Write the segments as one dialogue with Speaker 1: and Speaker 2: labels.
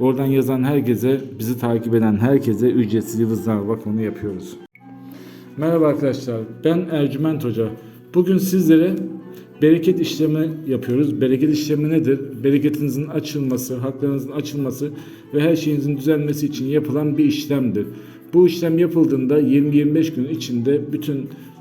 Speaker 1: Oradan yazan herkese, bizi takip eden herkese ücretsiz yıldızname bakımını yapıyoruz. Merhaba arkadaşlar, ben Ercüment Hoca. Bugün sizlere bereket işlemi yapıyoruz. Bereket işlemi nedir? Bereketinizin açılması, haklarınızın açılması ve her şeyinizin düzelmesi için yapılan bir işlemdir. Bu işlem yapıldığında 20-25 gün içinde bütün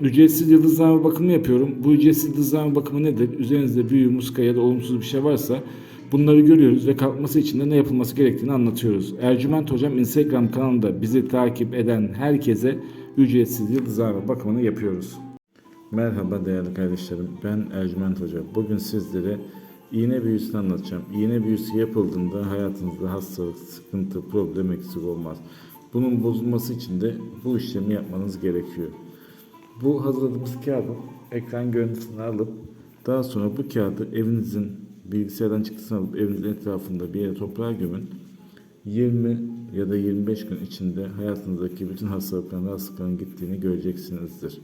Speaker 1: ücretsiz yıldızname bakımı yapıyorum. Bu ücretsiz yıldızname bakımı nedir? Üzerinizde büyü, muska ya da olumsuz bir şey varsa bunları görüyoruz ve kalkması için de ne yapılması gerektiğini anlatıyoruz. Ercüment Hocam Instagram kanalında bizi takip eden herkese ücretsiz yıldızname bakımını yapıyoruz. Merhaba değerli kardeşlerim. Ben Ercüment Hoca. Bugün sizlere iğne büyüsünü anlatacağım. İğne büyüsü yapıldığında hayatınızda hastalık, sıkıntı, problem eksik olmaz. Bunun bozulması için de bu işlemi yapmanız gerekiyor. Bu hazırladığımız kağıdın ekran görüntüsünü alıp daha sonra bu kağıdı evinizin bilgisayardan çıktısını alıp evinizin etrafında bir yere toprağa gömün. 20 ya da 25 gün içinde hayatınızdaki bütün hastalıkların, rahatsızlıkların gittiğini göreceksinizdir.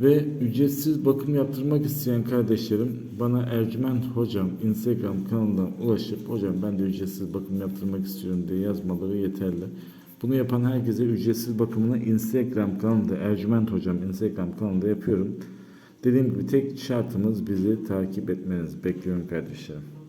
Speaker 1: Ve ücretsiz bakım yaptırmak isteyen kardeşlerim bana Ercüment Hocam Instagram kanalından ulaşıp hocam ben de ücretsiz bakım yaptırmak istiyorum diye yazmaları yeterli. Bunu yapan herkese ücretsiz bakımını Instagram kanalında Ercüment Hocam Instagram kanalında yapıyorum. Dediğim gibi tek şartımız bizi takip etmeniz. Bekliyorum kardeşlerim.